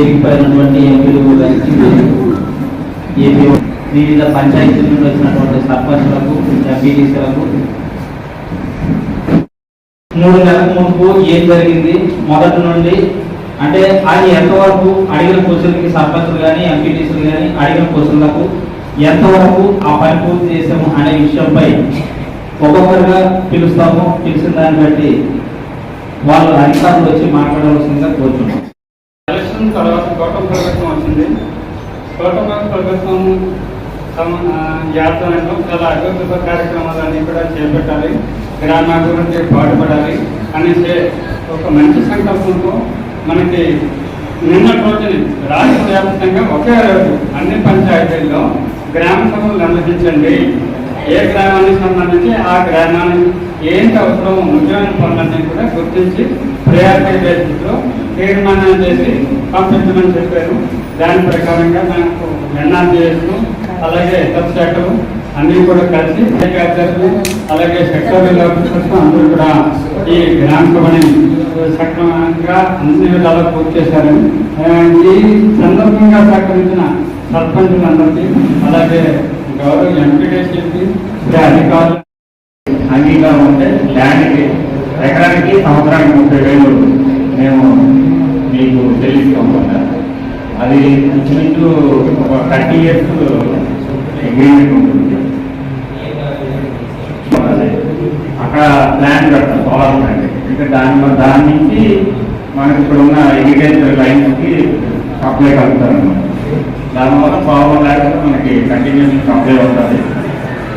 వేదిక ఎంపీలు గారికి వివిధ పంచాయతీల నుండి వచ్చినటువంటి సర్పంచ్లకు ఎంపీటీసీలకు మూడు నెలల ముందు ఏం జరిగింది? మొదటి నుండి అంటే అది ఎంతవరకు అడిగిన క్వశ్చన్కి సర్పంచులు కానీ ఎంపీటీసీలు కానీ అడిగిన క్వశ్చన్లకు ఎంతవరకు ఆ పని పూర్తి చేసాము అనే విషయంపై ఒక్కొక్కరుగా పిలుస్తాము. పిలిచిన దాన్ని బట్టి వాళ్ళు అధికారులు వచ్చి మాట్లాడవలసిందిగా కోరుతున్నాం. ఎలక్షన్ తర్వాత గౌతమ ప్రభుత్వం వచ్చింది. గౌతమ ప్రభుత్వం సమ- చాలా అభివృద్ధి కార్యక్రమాలన్నీ కూడా చేపట్టాలి. గ్రామాభివృద్ధి పాటుపడాలి. అనేసి ఒక మంచి సంకల్పంతో మనకి నిన్నటి రోజుని రాష్ట్ర వ్యాప్తంగా ఒకే రోజు అన్ని పంచాయతీల్లో గ్రామ సభలు నిర్వహించండి. ఏ గ్రామానికి సంబంధించి ఆ గ్రామానికి ఏంటి అవసరం ముఖ్యమైన పనులన్నీ కూడా గుర్తించి ప్రయారిటీ బేసిస్లో తీర్మానం చేసి పంపించమని చెప్పారు. దాని ప్రకారంగా నాకు ఎన్ఆర్జీఎస్ అలాగే హెల్త్ శాఖలు అన్నీ కూడా కలిసి అధికారులు అలాగే సెక్టోరియల్ ఆఫీసర్స్ అందరూ కూడా ఈ గ్రామ సభని సక్రమంగా అన్ని విధాలా పూర్తి చేశారు. ఈ సందర్భంగా సహకరించిన సర్పంచులందరికీ అలాగే గౌరవ ఎంపీడీసీకి అధికారులు అంగీకారం ఉంటే ల్యాండ్కి ఎకరానికి సంవత్సరానికి ముప్పై వేలు అది ఇంచుమించు ఒక థర్టీ ఇయర్స్ అగ్రిమెంట్ ఉంటుంది. అక్కడ ప్లాంట్ పెడతాం సోలార్ ప్లాంట్ ఇంకా దాని దాని నుంచి మనకి ఇప్పుడు ఉన్న ఇరిగేషన్ లైన్స్కి సప్లై కలుగుతారన్నమాట దానివల్ల పవర్ లేకపోతే మనకి కంటిన్యూస్ సప్లై ఉంటుంది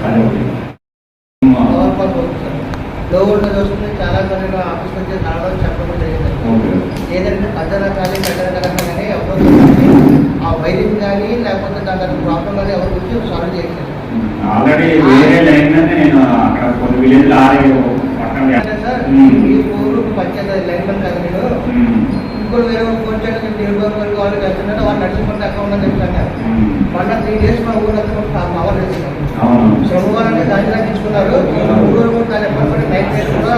అది ఒకటి. చాలా కొన్ని ఆఫీస్ నుంచి రావడం చెప్పడం జరిగింది. ఏదంటే కజరా కానీ కజరా కానీ ఎవరు ఆ వైరింగ్ కానీ లేకపోతే దాని ప్రాబ్లం కానీ ఎవరు వచ్చి సాల్వ్ చేయలేదు ఆల్రెడీ వేరే లైన్ నేను అక్కడ కొన్ని ఆరే పక్కన ఊరు వేరే ఫోన్ చేయడం నేను తిరుపతి వరకు వాళ్ళు వెళ్తుంటే వాళ్ళు నడుచుకుంటే ఉమ్. మళ్ళీ త్రీ డేస్ మా ఊళ్ళో పవర్ చేస్తున్నాను అవును. సోమవారాన్ని దాని తగ్గించుకున్నారు. రోజులు కానీ ఎప్పటికీ నైట్ డేస్ కూడా